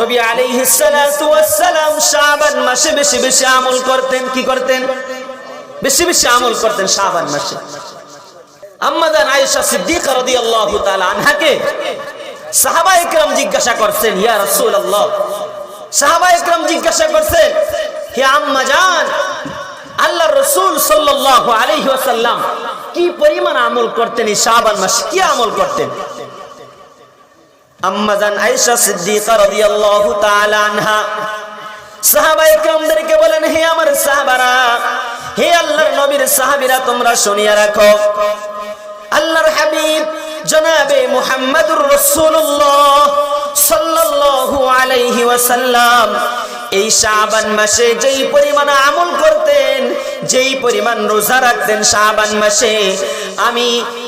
নবী আলাইহিস সালাতু ওয়াস সালাম শাবান মাসে বেশি বেশি আমল করতেন, কি করতেন? বেশি বেশি আমল করতেন শাবান মাসে। আম্মাদান আয়েশা সিদ্দিকা রাদিয়াল্লাহু তাআলা আনহাকে সাহাবা একরাম জিজ্ঞাসা করছেন, ইয়া রাসূলুল্লাহ। সাহাবা একরাম জিজ্ঞাসা করছেন, হে আম্মা জান আল্লাহ রসুল সাল্লাল্লাহু আলাইহি ওয়াসাল্লাম কি পরিমাণ আমল করতেন এই শাবান মাসে? কি আমল করতেন? আম্মাজান আয়েশা সিদ্দিকা রাদিয়াল্লাহু তাআলা আনহা। সাহাবা একরামদেরকে বলেন, হে আমার সাহাবারা, হে আল্লাহর নবীর সাহাবীরা, তোমরা শুনিয়া রাখো, আল্লাহর হাবিব জনাবে মুহাম্মাদুর রাসূলুল্লাহ সাল্লাল্লাহু আলাইহি ওয়াসাল্লাম এই শাবান মাসে যেই পরিমাণ আমল করতেন, যেই পরিমাণ রোজা রাখতেন শাবান মাসে, আমি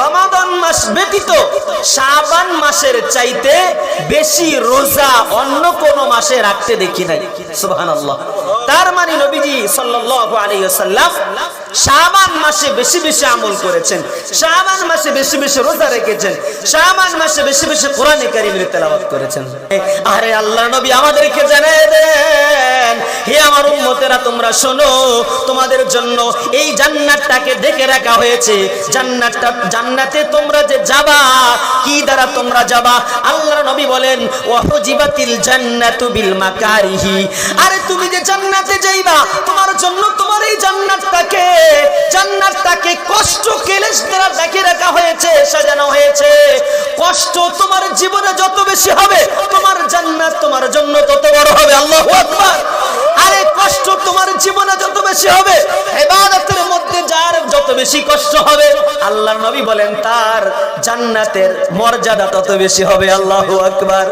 রমাদান মাস ব্যতীত শাবান মাসের চাইতে বেশি রোজা অন্য কোন মাসে রাখতে দেখি নাই। সুবহানাল্লাহ। তার মানে নবীজি সাল্লাল্লাহু আলাইহি শাবান মাসে বেশি বেশি আমল করেছেন, শাবান মাসে বেশি বেশি রোজা রেখেছেন, শাবান মাসে বেশি বেশি কোরআনে কারীমের তেলাওয়াত করেছেন। আরে আল্লাহ নবী আমাদেরকে জানিয়ে দেন হে আমার উম্মতেরা, তোমরা শোনো, তোমাদের জন্য এই জান্নাতটাকে ডেকে রাখা হয়েছে। জান্নাতটা, জান্নাতে তোমরা যে যাবা, কি দ্বারা তোমরা যাবা? আল্লাহর নবী বলেন, ওয়াহুজিবাতিল জান্নাতু বিল মাকারিহি আরে, তুমি যে জান্নাতে যাইবা, তোমার জন্য তোমার এই জান্নাতটাকে জান্নাতটাকে কষ্ট কেলেশ দ্বারা ডেকে রাখা হয়েছে, সাজানো হয়েছে। কষ্ট তোমার জীবনে যত বেশি হবে, তোমার জান্নাত তোমার জন্য তত বড় হবে। আল্লাহু আকবার। আরে কষ্ট তোমার জীবনে যত বেশি হবে, ইবাদতের মধ্যে যার যত বেশি কষ্ট হবে, আল্লাহর নবী বলেন, তার জান্নাতের মর্যাদা তত বেশি হবে, আল্লাহু আকবার।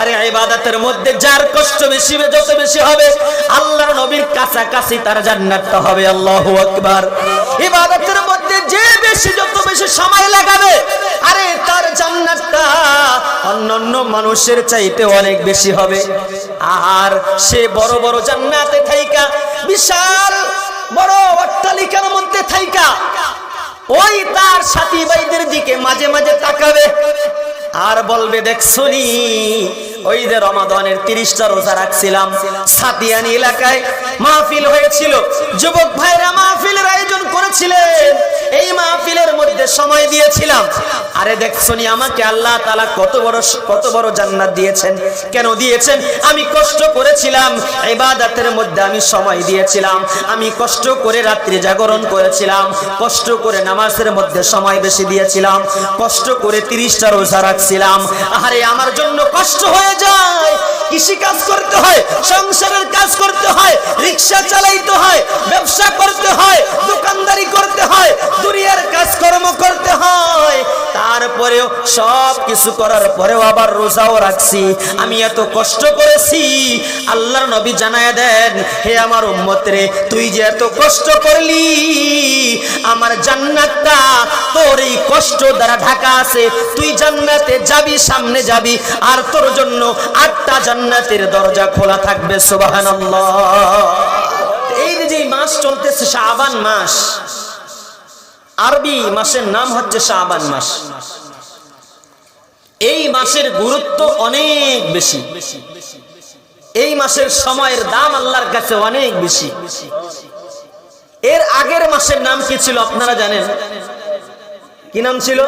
আরে ইবাদতের মধ্যে যার কষ্ট বেশি যত বেশি হবে, আল্লাহর নবীর কাছাকাছি তার জান্নাতটা হবে, আল্লাহু আকবার। ইবাদতের মধ্যে যে বেশি, যত বেশি সময় লাগাবে জান্নাতটা অন্যান্য মানুষের চাইতে অনেক বেশি হবে। আর সে বড় বড় জান্নাতে থাইকা, বিশাল বড় অট্টালিকার মধ্যে থাইকা, ওই তার সাথী ভাইদের দিকে মাঝে মাঝে তাকাবে আর বলবে, দেখছনি ওই যে রমাদানের তিরিশটা রোজা রাখছিলাম। সাতিয়ানি এলাকায় মাহফিল হয়েছিল। যুবক ভাইরা মাহফিলের আয়োজন করেছিলেন। এই মাহফিলের মধ্যে সময় দিয়েছিলাম। আরে দেখছনি আমাকে আল্লাহ তালা কত বড় কত বড় জান্নাত দিয়েছেন। কেন দিয়েছেন? আমি কষ্ট করেছিলাম। ইবাদতের মধ্যে আমি সময় দিয়েছিলাম। আমি কষ্ট করে রাত্রি জাগরণ করেছিলাম। কষ্ট করে নামাজের মধ্যে সময় বেশি দিয়েছিলাম। কষ্ট করে তিরিশটা রোজা রাখছিলাম। আরে আমার জন্য কষ্ট হয়ে যায়। কৃষি কাজ করতে হয়, সংসারের কাজ করতে হয়, রিক্সা চালাইতে হয়, ব্যবসা করতে হয়, দোকানদারি করতে হয়, দুনিয়ার করতে হয়। তারপরেও সব কিছু করার পরেও আবার রোজাও রাখছি। আমি এত কষ্ট করেছি। আল্লাহর নবী জানায় দেন, হে আমার উম্মত রে তুই যে এত কষ্ট করলি, আমার জান্নাতটা তোর এই কষ্ট দ্বারা ঢাকা আছে। তুই জান্নাতে যাবি, সামনে যাবি, আর তোর জন্য আটটা জান্নাতের দরজা খোলা থাকবে, সুবহানাল্লাহ। এই যে মাস চলতেছে, শাবান মাস। আরবি মাসের নাম হচ্ছে শাবান মাস। এই মাসের গুরুত্ব অনেক বেশি। এই মাসের সময়ের দাম আল্লাহর কাছে অনেক বেশি। এর আগের মাসের নাম কি ছিল আপনারা জানেন? কি নাম ছিল?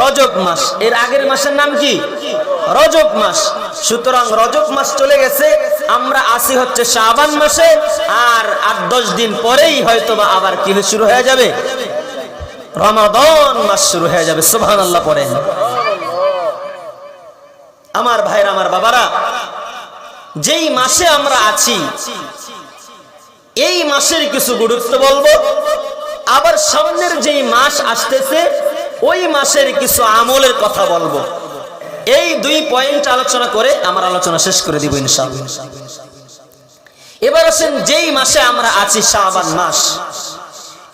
রজব মাস। এর আগের মাসের নাম কি? রজব মাস। সুতরাং রজব মাস চলে গেছে। আমরা আসি হচ্ছে শাবান মাসে, আর আট, দশ দিন পরেই হয়তো বা আবার কি শুরু হয়ে যাবে? রমাদন মাস শুরু হয়ে যাবে। সুবহান আল্লাহ পড়েন। আমার ভাইরা, আমার বাবারা, যেই মাসে আমরা আছি, এই মাসের কিছু গুরুত্ব বলব। আবার সামনের যেই মাস আসতেছে, ওই মাসের কিছু আমলের কথা বলব। এই দুই পয়েন্ট আলোচনা করে আমার আলোচনা শেষ করে দিব ইনশাআল্লাহ। এবার আসেন যেই মাসে আমরা আছি শাবান মাস।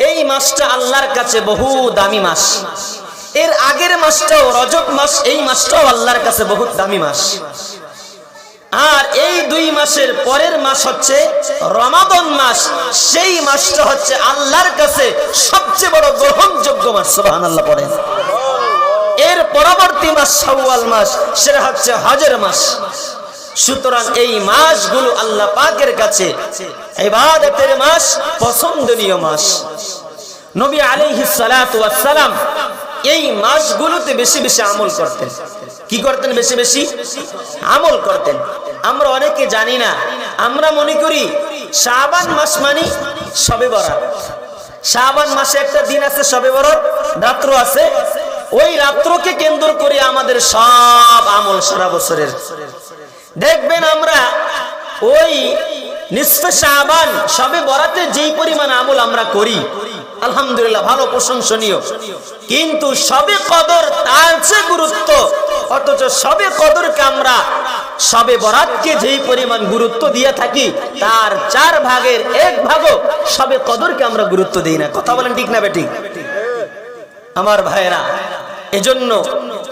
এই মাসটা আল্লাহর কাছে বহু দামি মাস। এর আগের মাসটাও রজব মাস, এই মাসটাও আল্লাহর কাছে বহুত দামি মাস। আর এই দুই মাসের পরের মাস হচ্ছে রমাদন মাস। সেই মাসটা হচ্ছে আল্লাহর কাছে সবচেয়ে বড় গ্রহণযোগ্য মাস সুবহান আল্লাহ পড়েন। এর পরবর্তী মাস শাওয়াল মাস, সেটা হচ্ছে হজের মাস। সুতরাং এই মাসগুলো আল্লাহ পাকের কাছে ইবাদতের মাস, পছন্দনীয় মাস। নবী আলাইহিস সালাতু সালাম এই মাসগুলোতে বেশি বেশি আমল করতেন। কি করতেন বেশি বেশি? আমল করতেন। আমরা অনেকে জানি না। আমরা মনে করি শাবান মাস মানে সবে বরাত। শাবান মাসে একটা দিন আছে সবে বরাত, রাত্র আছে। ওই রাত্রকে কেন্দ্র করে আমাদের সব আমল সারা বছরের। দেখবেন আমরা ওই নিসফে শাবান সবে বরাতে যেই পরিমাণ আমল আমরা করি আলহামদুলিল্লাহ, ভালো প্রশংসনীয়। কিন্তু সবে কদর তার চেয়ে গুরুত্ব, অথচ সবে কদরকে আমরা সবে বরাতকে যেই পরিমাণ গুরুত্ব দিয়ে থাকি, তার চার ভাগের এক ভাগও সবে কদরকে আমরা গুরুত্ব দিই না। কথা বলেন ঠিক না বেঠিক? আমার ভাইরা এজন্য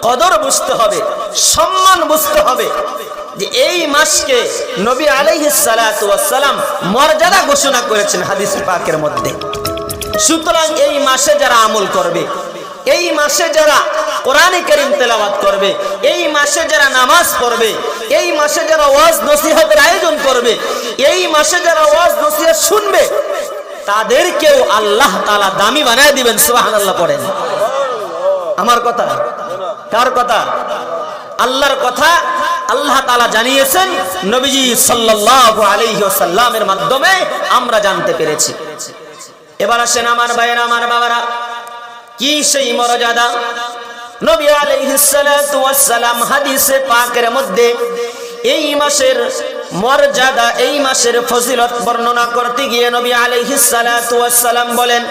কদর বুঝতে হবে, সম্মান বুঝতে হবে যে এই মাসকে নবী আলাইহিস সালাম মর্যাদা ঘোষণা করেছেন হাদিস পাকের মধ্যে। সুতরাং এই মাসে যারা আমল করবে, এই মাসে যারা কোরআনে করিম তেলাওয়াত করবে, এই মাসে যারা নামাজ পড়বে, এই মাসে যারা ওয়াজ নসিহতের আয়োজন করবে, এই মাসে যারা ওয়াজ নসিহত শুনবে, তাদেরকেও আল্লাহ তালা দামি বানায় দিবেন, সুবহানাল্লাহ পড়েন। আমার কথা? কার কথা? আল্লাহর কথা আল্লাহ তালা জানিয়েছেন নবীজি সাল্লাল্লাহু আলাইহি ওয়াসাল্লামের মাধ্যমে আমরা জানতে পেরেছি। এবার আসেন আমার ভাইয়েরা আমার বাবারা কি সেই মর্যাদা নবী আলাইহিস সালাতু ওয়াস সালাম হাদিসে পাকের মধ্যে এই মাসের মর্যাদা এই মাসের ফজিলত বর্ণনা করতে গিয়ে নবী আলাইহিস সালাতু ওয়াস সালাম বলেন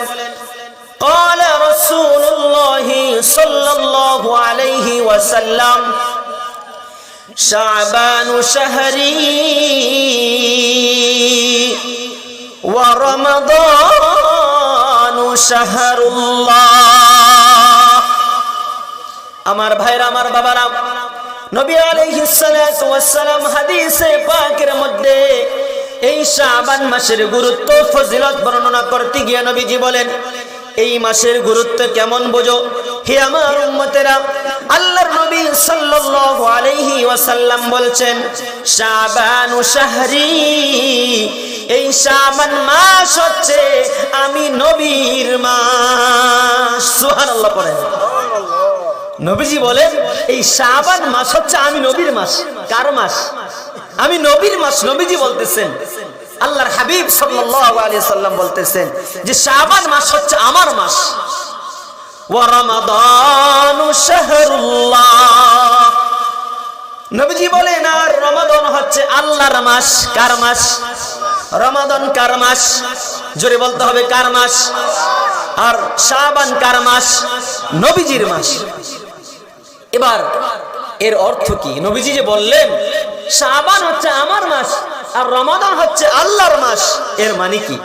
قال رسول الله صلى الله عليه وسلم شعبان شهري ورمضان আমার ভাইরা, আমার বাবারা, নবী আলাইহিসসালাম হাদিসে পাকের মধ্যে এই শাহবান মাসের গুরুত্ব, ফজিলত বর্ণনা করতে গিয়ে নবীজি বলেন, এই মাসের গুরুত্ব কেমন বোঝো? হে আমার উম্মতেরা, আল্লাহর নবী সাল্লাল্লাহু আলাইহি ওয়াসাল্লাম বলছেন, শাবানু শাহরি, এই শাবান মাস হচ্ছে আমি নবীর মাস। সুবহানাল্লাহ পড়েন। নবীজি বলেন, এই শাবান মাস হচ্ছে আমি নবীর মাস। কার মাস? আমি নবীর মাস, নবীজি বলতেছেন। আল্লাহর হাবিব সাল্লাল্লাহু আলাইহি সাল্লাম বলতেছেন যে, শাবান মাস হচ্ছে আমার মাস। ওয়া রমাদানু শাহরুল্লাহ। নবীজি বলেন, আর রমাদান হচ্ছে আল্লাহর মাস। কার মাস? রমাদান কার মাস? জোরে বলতে হবে, কার মাস? আর শাবান কার মাস? নবীজির মাস। এবার এর অর্থ কি? নবীজি যে বললেন, শাবান হচ্ছে আমার মাস, আর রমাদান হচ্ছে আল্লাহর মাস। এর মানে কি?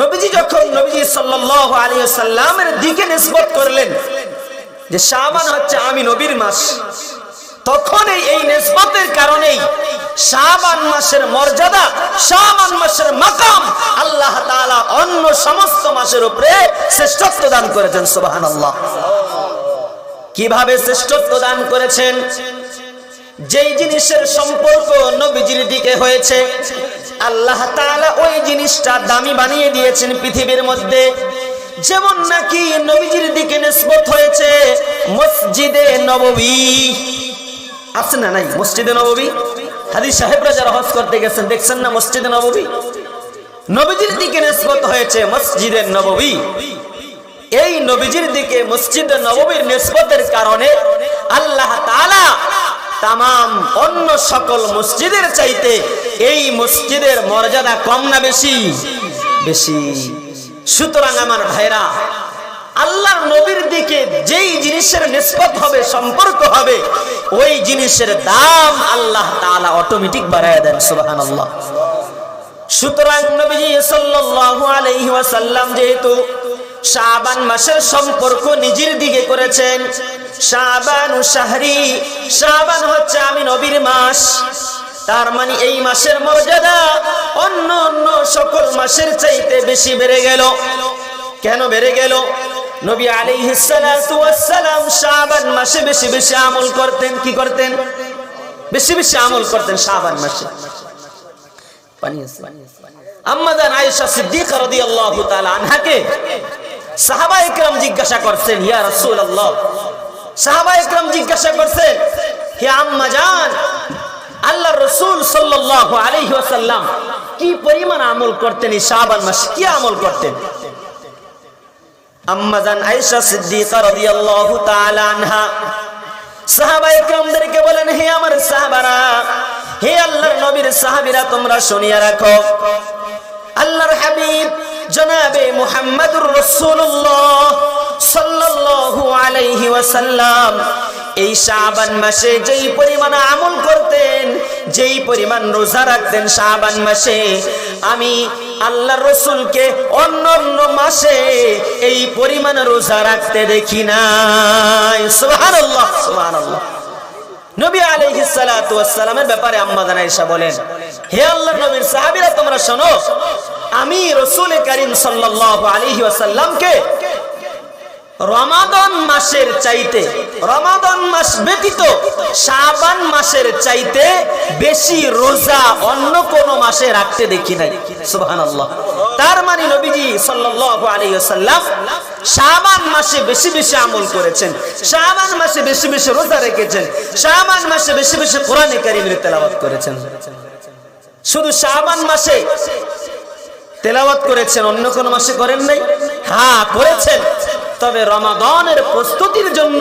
নবীজি যখন নবীজি সাল্লাল্লাহু আলাইহি সাল্লামের দিকে নিসবত করলেন যে শাবান হচ্ছে আমি নবীর মাস তখন এই নিসবতের কারণেই শাবান মাসের মর্যাদা, শাবান মাসের মাকাম আল্লাহ তাআলা অন্য সমস্ত মাসের উপরে শ্রেষ্ঠত্ব দান করেছেন, সুবহানাল্লাহ। কীভাবে শ্রেষ্ঠত্ব দান করেছেন? যেই জিনিসের সম্পর্ক নবীজির দিকে হয়েছে, আল্লাহ তাআলা ওই জিনিসটা দামি বানিয়ে দিয়েছেন পৃথিবীর মধ্যে। যেমন নাকি নবীজির দিকে নিসবত হয়েছে মসজিদে নববী। আছে না নাই? মসজিদে নববী? হাদিস সাহেবরা যারা হজ করতে গেছেন, দেখছেন না মসজিদে নববী? নবীজির দিকে নিসবত হয়েছে মসজিদে নববী। এই নবীজির দিকে মসজিদ নববীর নিসবতের কারণে আল্লাহ তাআলা তামাম অন্য সকল মসজিদের চাইতে এই মসজিদের মর্যাদা কম না বেশি? বেশি। সুতরাং আমার ভাইরা, আল্লাহর নবীর দিকে যেই জিনিসের নিষ্পত হবে, সম্পর্ক হবে, ওই জিনিসের দাম আল্লাহ তাআলা অটোমেটিক বাড়ায় দেন, সুবহানাল্লাহ। সুতরাং নবীজি সাল্লাল্লাহু আলাইহি যেহেতু শাবান মাসের সম্পর্ক নিজের দিকে করেছেন। শাবান ও শাহরি, শাবান হচ্ছে আমি নবীর মাস। তার মানে এই মাসের মর্যাদা অন্য অন্য সকল মাসের চাইতে বেশি বেড়ে গেল। কেন বেড়ে গেল? নবী সালাম শাবান মাসে বেশি বেশি আমল করতেন, কি করতেন? বেশি বেশি আমল করতেন শাবান মাসে। আম্মাদান আয়েশা সিদ্দিকা রাদিয়াল্লাহু তাআলা আনহাকে সাহাবা ইকরাম জিজ্ঞাসা করছেন, ইয়া রাসূলুল্লাহ। সাহাবা ইকরাম জিজ্ঞাসা করছেন, হে আম্মা জান, আল্লাহর রাসূল সাল্লাল্লাহু আলাইহি ওয়াসাল্লাম কি পরিমাণ আমল করতেন এই শাবান মাসে? কি আমল করতেন? আম্মাজান আয়েশা সিদ্দিকা রাদিয়াল্লাহু তাআলা আনহা সাহাবা একরামদেরকে বলেন, হে আমার সাহাবারা, হে আল্লাহর নবীর সাহাবীরা, তোমরা শুনিয়া রাখো, আল্লাহর হাবিব জনাবে মুহাম্মাদুর রাসূলুল্লাহ সাল্লাল্লাহু আলাইহি ওয়াসাল্লাম। এই শাবান মাসে যেই পরিমাণ আমল করতেন, যেই পরিমাণ রোজা রাখতেন শাবান মাসে, আমি আল্লাহ রসুলকে অন্য অন্য মাসে এই পরিমাণ রোজা রাখতে দেখি নাই। সুবহানাল্লাহ সুবহানাল্লাহ। নবী ব্যাপারে আম্মা বলেন, হে নবীর তোমরা শোনো, আমি সাল্লাল্লাহু আলাইহি ওয়াসাল্লামকে রমাদান মাসের চাইতে, রমাদান মাস ব্যতীত শাবান মাসের চাইতে বেশি রোজা অন্য কোন মাসে রাখতে দেখি নাই। সুবহানাল্লাহ। তার মানে নবীজি সাল্লাল্লাহু আলাইহি ওয়াসাল্লাম শাবান মাসে বেশি বেশি আমল করেছেন, শাবান মাসে বেশি বেশি রোজা রেখেছেন, শাবান মাসে বেশি বেশি কোরআনে কারীমের তেলাওয়াত করেছেন। শুধু শাবান মাসে তেলাওয়াত করেছেন, অন্য কোন মাসে করেন নাই? হ্যাঁ করেছেন। তবে রমাদানের প্রস্তুতির জন্য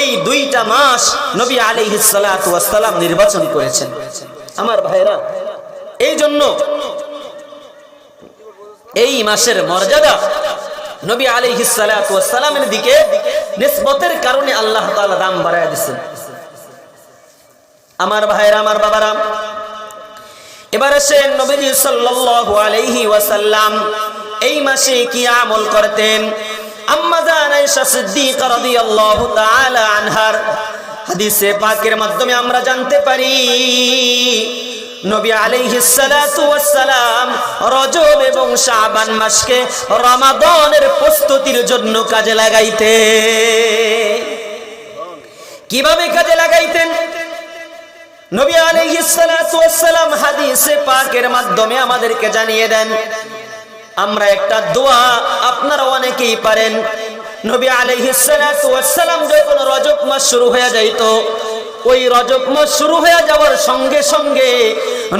এই দুইটা মাস নবী আলাইহিস সালাতু ওয়াস সালাম নির্বাচন করেছেন। আমার ভাইরা, এই জন্য এই মাসের মর্যাদা নবী সালাতু সালামের দিকে নিসবতের কারণে আল্লাহ তাআলা দাম বাড়ায় দিয়েছেন। আমার ভাইরা আমার বাবারা, এবার আসেন নবীজি সাল্লাল্লাহু আলাইহি ওয়াসাল্লাম এই মাসে কি আমল করতেন? আনহার। হাদিসে পাকের মাধ্যমে আমরা জানতে পারি নবী আলাইহিস সালাতু ওয়াস সালাম রজব এবং শাবান মাসকে রমাদানের প্রস্তুতির জন্য কাজে লাগাইতে। কীভাবে কাজে লাগাইতেন? নবী আলাইহিস সালাতু হাদিসে পাকের মাধ্যমে আমাদেরকে জানিয়ে দেন, আমরা একটা দোয়া আপনারা অনেকেই পারেন। নবী আলাইহিস সালাতু ওয়াস যখন রজব মাস শুরু হয়ে যাইতো ওই রজব মাস শুরু হয়ে যাওয়ার সঙ্গে সঙ্গে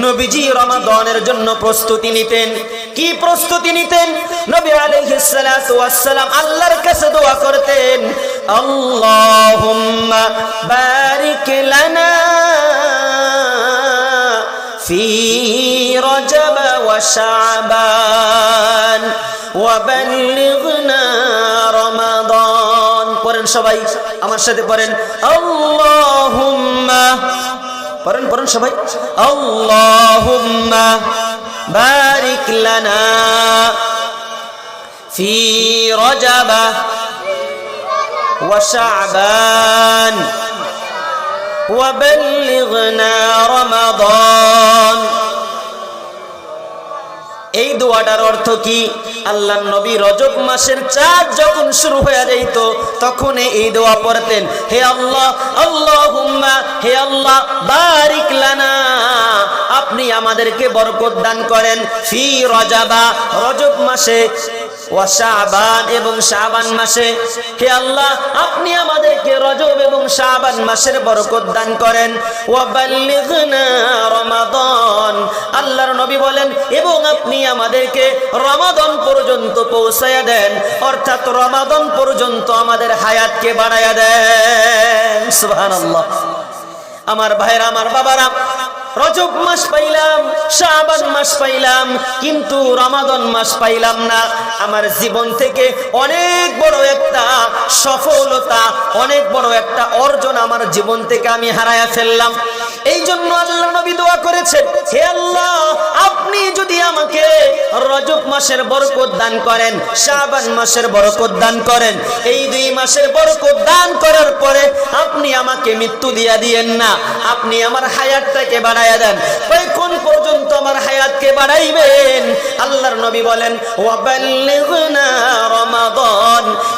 নবীজি রমাদনের জন্য প্রস্তুতি নিতেন। কি প্রস্তুতি নিতেন? নবী আলাইহিসসালাম আল্লাহর কাছে দোয়া করতেন, আল্লাহুম্মা বারিক লানা ফি রজব ওয়া শাবান ওয়া বাল্লিগনা সবাই আমার সাথে পড়েন আল্লাহুম্মা পড়েন পড়েন সবাই আল্লাহুম্মা বারিক লানা في رجب وشعبان وبلغنا رمضان এই দোয়াটার অর্থ কি? আল্লাহ নবী রজব মাসের চাঁদ যখন শুরু হয়ে যাইত তখন এই দোয়া পড়তেন, হে আল্লাহ আল্লাহ হুম্মা হে আল্লাহ, বারিক লানা, আপনি আমাদেরকে বরকত দান করেন ফি রজাবা। রজব মাসে ওয়াশাবান এবং শাবান মাসে, হে আল্লাহ, আপনি আমাদেরকে রজব এবং শাবান মাসের বরকত দান করেন। ওয়াবাল্লিগনা রমাদান। আল্লাহর নবী বলেন, এবং আপনি আমাদেরকে রমাদান পর্যন্ত পৌঁছায়া দেন। অর্থাৎ রমাদান পর্যন্ত আমাদের হায়াতকে বাড়ায়া দেন। সুবহানাল্লাহ। আমার ভাইরা আমার বাবারা রজব মাস পাইলাম, শাবান মাস পাইলাম, কিন্তু রমাদন মাস পাইলাম না। আমার জীবন থেকে অনেক বড় একটা সফলতা, অনেক বড় একটা অর্জন আমার জীবন থেকে আমি হারায়া ফেললাম। এই জন্য আল্লাহ নবী দোয়া করেছেন, হে আল্লাহ, আপনি যদি আমাকে রজব মাসের বরকত দান করেন, শাবান মাসের বরকত দান করেন, এই দুই মাসের বরকত দান করার পরে আপনি আমাকে মৃত্যু দিয়া দিয়েন না। আপনি আমার হায়াতটাকে বাড়াইয়া দেন। কোন পর্যন্ত আমার হায়াতকে বাড়াইবেন? আল্লাহর নবী বলেন, ওয়াবাল্লিগনা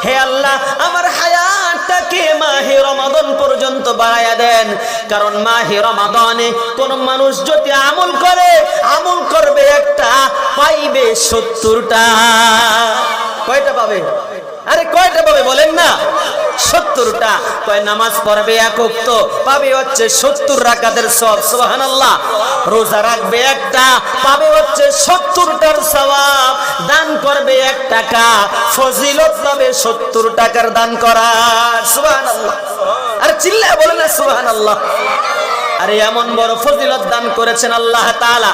হে আল্লাহ, আমার হায়াতটাকে মাহে রমাদান পর্যন্ত বাড়াইয়া দেন। কারণ মাহে রমাদানে কোন মানুষ যদি আমল করে, আমল করবে একটা, পাইবে সত্তরটা। কয়টা পাবে? আরে কয়টা পাবে বলেন না? সত্তরটা। কয়, নামাজ পড়বে একক তো পাবে হচ্ছে সত্তর রাকাতের সব সোহান আল্লাহ রোজা রাখবে একটা, পাবে হচ্ছে সত্তরটার সবাব দান করবে এক টাকা, ফজিলত পাবে সত্তর টাকার দান করা সোহান আল্লাহ আর চিল্লা বলে না সোহান আল্লাহ আরে এমন বড় ফজিলত দান করেছেন আল্লাহ তাআলা।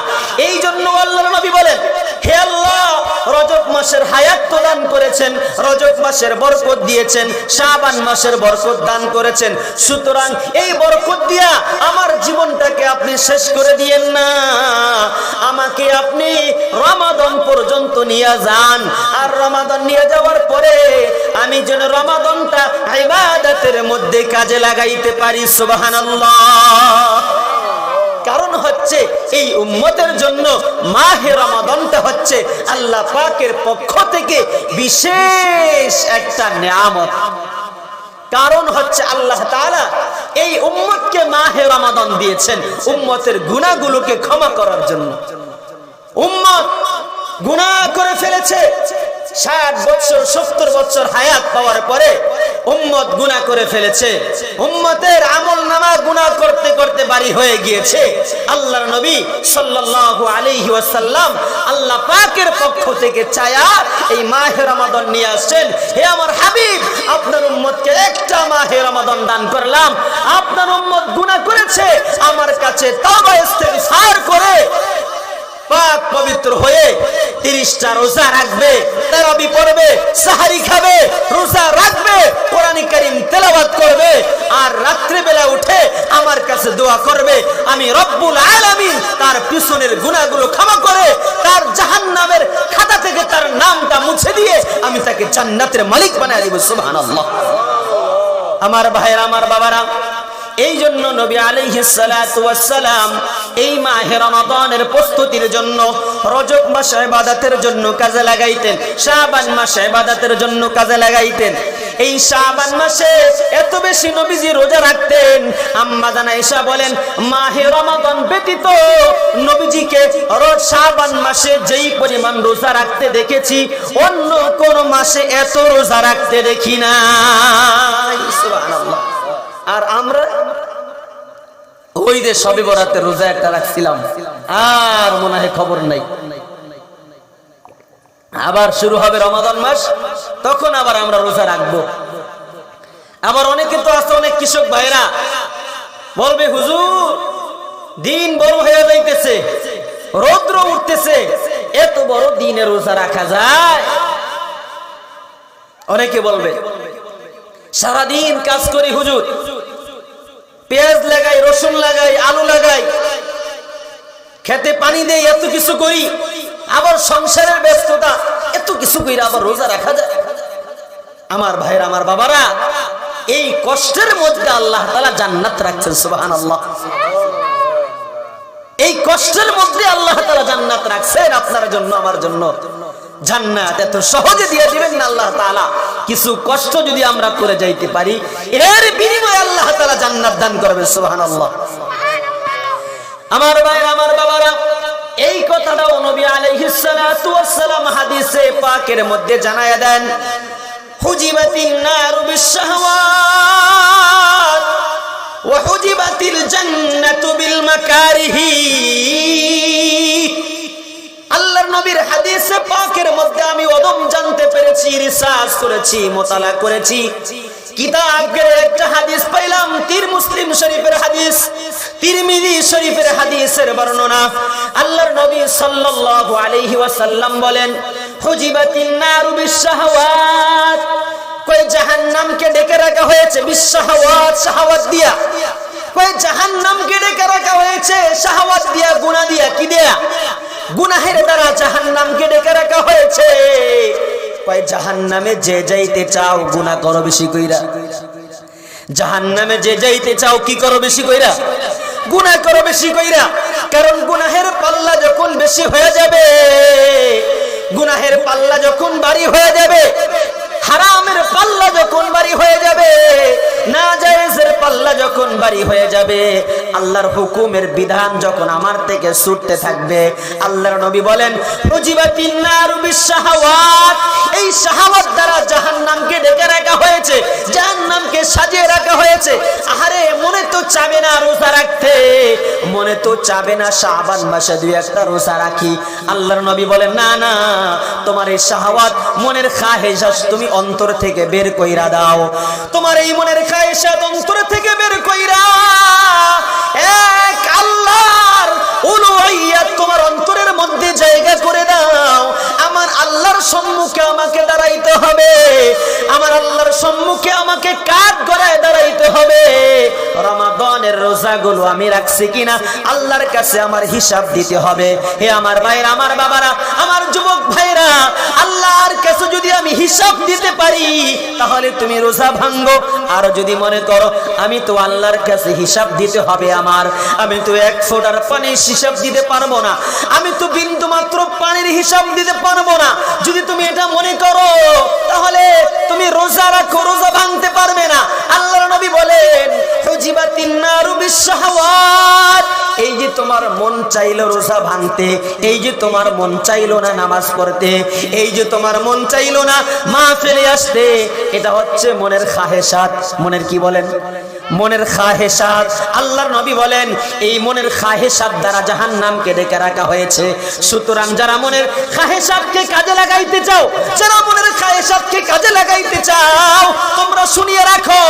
এই জন্য আল্লাহর নবী বলেন, হে আল্লাহ, রজব মাসের হায়াত তো দান করেছেন, রজব মাসের বরকত দিয়েছেন, শাবান মাসের বরকত দান করেছেন। সুতরাং এই বরকত দিয়া আমার জীবনটাকে আপনি শেষ করে দিয়েন না। আমাকে আপনি রমাদন পর্যন্ত নিয়ে যান। আর রমাদন নিয়ে যাওয়ার পরে আমি যেন রমাদনটা ইবাদতের মধ্যে কাজে লাগাইতে পারি, সুবহানাল্লাহ। কারণ হচ্ছে এই উম্মতের জন্য মাহে রমাদনটা হচ্ছে আল্লাহ পাকের পক্ষ থেকে বিশেষ একটা নিয়ামত। কারণ হচ্ছে আল্লাহ তাআলা এই উম্মতকে মাহে রমাদন দিয়েছেন উম্মতের গুনাহগুলোকে ক্ষমা করার জন্য। উম্মত গুনাহ করে ফেলেছে ষাট বছর, সত্তর বছর হায়াত পাওয়ার পরে উম্মত গুনাহ করে ফেলেছে। উম্মতের আমল নামা গুনাহ করতে করতে বাড়ি হয়ে গিয়েছে। আল্লাহর নবী সাল্লাল্লাহু আলাইহি ওয়াসাল্লাম আল্লাহ পাকের পক্ষ থেকে চায়া এই মাহে রমাদান নিয়ে আসছেন। হে আমার হাবিব, আপনার উম্মতকে একটা মাহে রমাদান দান করলাম। আপনার উম্মত গুনাহ করেছে, আমার কাছে তওবা ইস্তেগফার করে পাক পবিত্র হয়ে তিরিশটা রোজা রাখবে তেরাবি পড়বে সাহারি খাবে, রোজা রাখবে, কোরআন কারিম তেলাওয়াত করবে আর রাত্রে বেলা উঠে আমার কাছে দোয়া করবে, আমি রব্বুল আলামিন তার পিছনের গুনাহগুলো ক্ষমা করে তার জাহান্নামের খাতা থেকে তার নামটা মুছে দিয়ে আমি তাকে জান্নাতের মালিক বানায় দিব, সুবহানাল্লাহ। আমার ভাইয়ের, আমার বাবারা এই জন্য নবী আলাইহিসসালাম এই মাহে রমাদানের প্রস্তুতির জন্য, রজব মাসে ইবাদতের জন্য কাজে লাগাইতেন, শাবান মাসে ইবাদতের জন্য কাজে লাগাইতেন। এই শাবান মাসে এত বেশি নবীজি রোজা রাখতেন। আম্মা জানা ঈশা বলেন, মাহে রমাদান ব্যতীত নবীজিকে রোজ শাবান মাসে যেই পরিমাণ রোজা রাখতে দেখেছি, অন্য কোন মাসে এত রোজা রাখতে দেখি না সুবহানাল্লাহ। আর আমরা ওই যে সবে বরাতে রোজা একটা রাখছিলাম। আর মনে হয় খবর নাই। আবার শুরু হবে রমাদান মাস, তখন আবার আমরা রোজা রাখব। আবার অনেকে তো আছে, অনেক কৃষক ভাইরা বলবে, হুজুর, দিন বড় হয়ে যাইতেছে, রৌদ্র উঠতেছে, এত বড় দিনে রোজা রাখা যায়? অনেকে বলবে, সারাদিন কাজ করি, হুজুর। পেঁয়াজ লাগাই, রসুন লাগাই, আলু লাগাই। খেতে পানি দেই, এত কিছু করি। আবার সংসারের ব্যস্ততা, এত কিছু করি আবার রোজা রাখা যায়। আমার ভাইয়ের, আমার বাবারা, এই কষ্টের মধ্যে আল্লাহ তালা জান্নাত রাখছেন সুবাহান আল্লাহ এই কষ্টের মধ্যে আল্লাহ তালা জান্নাত রাখছেন আপনার জন্য, আমার জন্য। জান্নাত এত সহজে দিয়ে দিবেন না আল্লাহ তাআলা। কিছু কষ্ট যদি আমরা করে যাইতে পারি, এর বিনিময়ে আল্লাহ তাআলা জান্নাত দান করবে, সুবহানাল্লাহ। আমার ভাই আমার বাবারা, এই কথাটাও নবী আলাইহিস সালাতু ওয়াস সালাম হাদিসে পাকের মধ্যে জানায়া দেন হুজিবাতিন নারু বিশাহওয়াত ওয়া হুজিবাতিল জান্নাতু বিল মাকারিহি পাকের মধ্যে আমি অদম জানতে পেরেছি, রিসার্চ করেছি, মোতালা করেছি। হাদিসের বর্ণনা। আল্লাহর নবী সাল্লাল্লাহু আলাইহি ওয়াসাল্লাম বলেন হুজিবাতিন নারু বিশাহওয়াত কই জাহান্নামকে ডেকে রাখা হয়েছে বিশাহওয়াত শাহওয়াত দিয়া। কয় জাহান্নামকে ডেকে রাখা হয়েছে, শাহওয়াত দিয়া, গুনাহ দিয়া, কি দিয়া? গুনাহের দ্বারা জাহান জাহান্নামকে ডেকে রাখা হয়েছে। কয় জাহান্নামে যে যাইতে চাও, গুনাহ করো বেশি কইরা। জাহান্নামে যে যাইতে চাও, কি করো বেশি কইরা? গুনাহ করো বেশি কইরা। কারণ গুনাহের পাল্লা যখন বেশি হয়ে যাবে, গুনাহের পাল্লা যখন বাড়ি হয়ে যাবে, হারামের পাল্লা যখন বাড়ি হয়ে যাবে না জায়েজের পাল্লা যখন বাড়ি হয়ে যাবে, আল্লাহর হুকুমের বিধান যখন আমার থেকে ছুটতে থাকবে, আল্লাহর নবী বলেন বিশাহাওয়াত এই শাহাওয়াত দ্বারা জাহান্নামকে ডেকে রাখা হয়েছে, জাহান্নামকে সাজিয়ে রাখা হয়েছে। আহারে, মনে তো চাবে না রোজা রাখতে, মনে তো চাবে না মাসে দুই একটা রোজা রাখি। আল্লাহর নবী বলেন, না না, তোমার এই শাহাওয়াত মনের খাহেজাস তুমি অন্তর থেকে বের কইরা দাও। তোমার এই মনের খাহেজাত অন্তর থেকে বের কইরা এক আল্লাহর উলুহিয়াত তোমার অন্তরের মধ্যে জায়গা করে দাও। আমার আল্লাহর সম্মুখে আমাকে দাঁড়াইতে হবে। আমার আল্লাহর সম্মুখে আমাকে কাজ গড়ায় দাঁড়াইতে হবে। রমাদানের রোজাগুলো আমি রাখছি কিনা? আল্লাহর কাছে আমার হিসাব দিতে হবে। হে আমার ভাইরা, আমার বাবারা, আমার যুবক ভাইরা, আল্লাহর কাছে যদি আমি হিসাব দিতে পারি, তাহলে তুমি রোজা ভাঙ্গো আর যদি মনে করো, আমি তো আল্লাহর কাছে হিসাব দিতে হবে আমার, আমি তো এক ফোটার পানির হিসাব দিতে পারব না, আমি তো বিন্দু মাত্র পানির হিসাব দিতে পারব না। যদি তুমি এটা মনে করো, তাহলে তুমি রোজা রাখো, রোজা ভাঙতে পারবে না। আল্লাহর নবী বলেন এই যে তোমার মন চাইলো রোজা ভাঙতে, এই যে তোমার মন চাইলো না নামাজ পড়তে, এই যে তোমার মন চাইলো না মা ফেলে আসতে, এটা হচ্ছে মনের খাহেসাত মনের কি বলেন? মনের খাহেসাত আল্লাহর নবী বলেন, এই মনের খাহেসাত দ্বারা জাহান্নামকে ডেকে রাখা হয়েছে। সুতরাং যারা মনের খাহেসাতকে কাজে লাগাইতে চাও, যারা মনের খাহেসাতকে কাজে লাগাইতে চাও, তোমরা শুনিয়ে রাখো,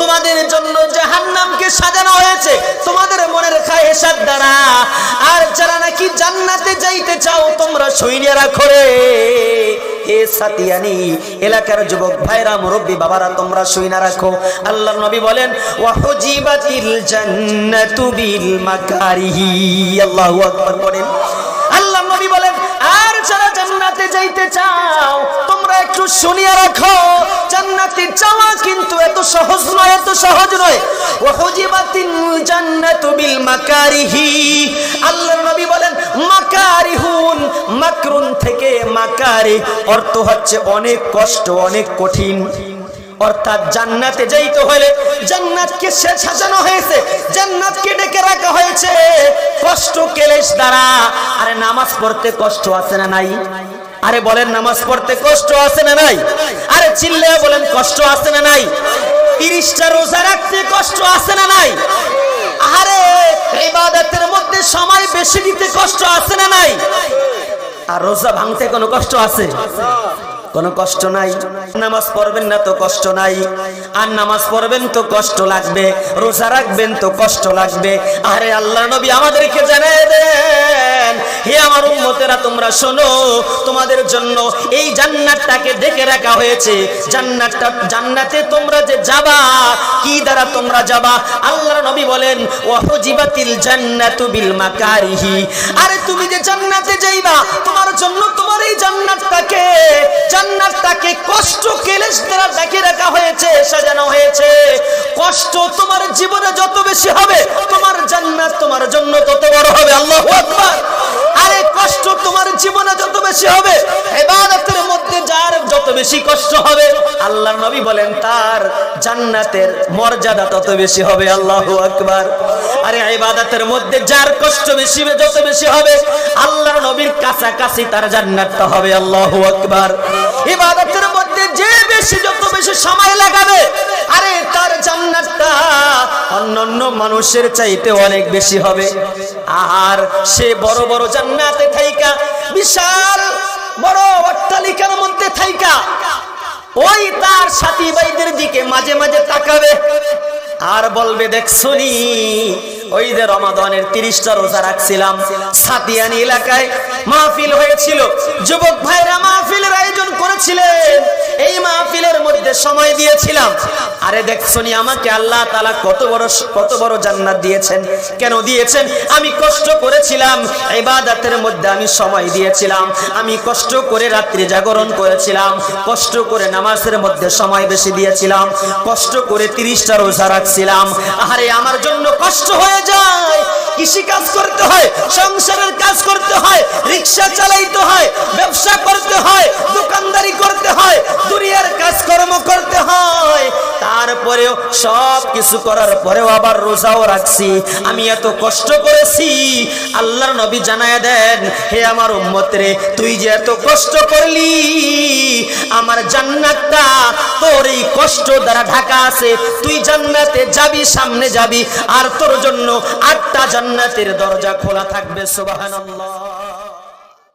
তোমাদের জন্য জাহান নামকে সাজানো হয়েছে তোমাদের মনের খাহেসাত দ্বারা। আর যারা নাকি জান্নাতে যাইতে চাও, তোমরা শুনিয়ে রাখো রে। এ সাতিয়ানি, এলাকার যুবক ভাইরা, মুরব্বী বাবারা, তোমরা শুইনা রাখো। আল্লাহ নবী বলেন, ওয়াহুজিবাতিল জান্নাতু বিল মাকারিহি। আল্লাহু আকবার বলেন আল্লাহ নবী বলেন, আর যারা জান্নাতে যাইতে চাও, তোমরা একটু শুনিয়া রাখো। জান্নাতে যাওয়া কিন্তু এত সহজ নয়, এত সহজ নয়। ওয়াহুজিবাতিল জান্নাতু বিল মাকারিহি। আল্লাহ নবী বলেন, মাকারিহুন, মাকরুন থেকে মাকারি। অর্থ হচ্ছে অনেক কষ্ট, অনেক কঠিন। অর্থাৎ জান্নাতে যাইতে হলে জান্নাতকে সে সাজানো হয়েছে, জান্নাতকে ডেকে রাখা হয়েছে। কষ্ট কেলেশ দ্বারা। আরে নামাজ পড়তে কষ্ট আছে না নাই? আরে বলেন নামাজ পড়তে কষ্ট আছে না নাই? আরে চিল্লে বলেন কষ্ট আছে না নাই? তিরিশটা রোজা রাখতে কষ্ট আছে না নাই? আরে ইবাদতের মধ্যে সময় বেশি দিতে কষ্ট আছে না নাই? আর রোজা ভাঙতে কোনো কষ্ট আছে? কোনো কষ্ট নাই। নামাজ পড়বেন না তো কষ্ট নাই। আর নামাজ পড়বেন তো কষ্ট লাগবে। রোজা রাখবেন তো কষ্ট লাগবে। আরে আল্লাহ নবী আমাদেরকে জানাই দেন হে আমার উম্মতেরা, তোমরা শোনো, তোমাদের জন্য এই জান্নাতটাকে দেখে রাখা হয়েছে। জান্নাতটা, জান্নাতে তোমরা যে যাবা, কি দ্বারা তোমরা যাবা? আল্লাহর নবী বলেন ওয়াহুজিবাতিল জান্নাতু বিল মাকারিহি। আরে, তুমি যে জান্নাতে যাইবা, তোমার জন্য তোমার এই জান্নাতটাকে জান্নাতটাকে কষ্ট কেলেশ দ্বারা ডেকে রাখা হয়েছে, সাজানো হয়েছে। কষ্ট তোমার জীবনে যত বেশি হবে, তোমার জান্নাত তোমার জন্য তত বড় হবে। আল্লাহু আকবার। আরে কষ্ট তোমার জীবনে যত বেশি হবে, ইবাদতের মধ্যে যার যত বেশি কষ্ট হবে, আল্লাহর নবী বলেন, তার জান্নাতের মর্যাদা তত বেশি হবে, আল্লাহু আকবার। আরে ইবাদতের মধ্যে যার কষ্ট বেশি যত বেশি হবে, আল্লাহর নবীর কাছাকাছি তার জান্নাতটা হবে, আল্লাহু আকবার। ইবাদতের মধ্যে বেশি যত বেশি সময় লাগাবে। আরে তার জান্নাতটা অন্যান্য মানুষের চাইতে অনেক বেশি হবে। আর সে বড় বড় জান্নাতে থাইকা, বিশাল বড় অট্টালিকার মধ্যে থাইকা, ওই তার সাথী ভাইদের দিকে মাঝে মাঝে তাকাবে। আর বলবে দেখছনি ওই যে রমাদানের তিরিশটা রোজা রাখছিলাম। সাতিয়ানি এলাকায় মাহফিল হয়েছিল। যুবক ভাইরা মাহফিলের আয়োজন করেছিলেন। এই মাহফিলের মধ্যে সময় দিয়েছিলাম। আরে দেখছনি আমাকে আল্লাহ তাআলা কত বড় কত বড় জান্নাত দিয়েছেন। কেন দিয়েছেন? আমি কষ্ট করেছিলাম। ইবাদতের মধ্যে আমি সময় দিয়েছিলাম। আমি কষ্ট করে রাত্রি জাগরণ করেছিলাম। কষ্ট করে নামাজের মধ্যে সময় বেশি দিয়েছিলাম। কষ্ট করে তিরিশটা রোজা রাখছিলাম। আরে আমার জন্য কষ্ট হয়ে যায়। কৃষি কাজ করতে হয়, সংসারের কাজ করতে হয়, রিক্সা চালাইতে হয়, ব্যবসা করতে হয়, দোকানদারি করতে হয়, দুনিয়ার কাজকর্ম করতে হয়। তারপরেও সব কিছু করার পরেও আবার রোজাও রাখছি। আমি এত কষ্ট করেছি, আল্লাহর নবী জানায় দেন, হে আমার উম্মত রে তুই যে এত কষ্ট করলি, আমার জান্নাতটা তোর এই কষ্ট দ্বারা ঢাকা আছে। তুই জান্নাতে যাবি, সামনে যাবি, আর তোর জন্য আটটা জান্নাতের দরজা খোলা থাকবে সুবহানাল্লাহ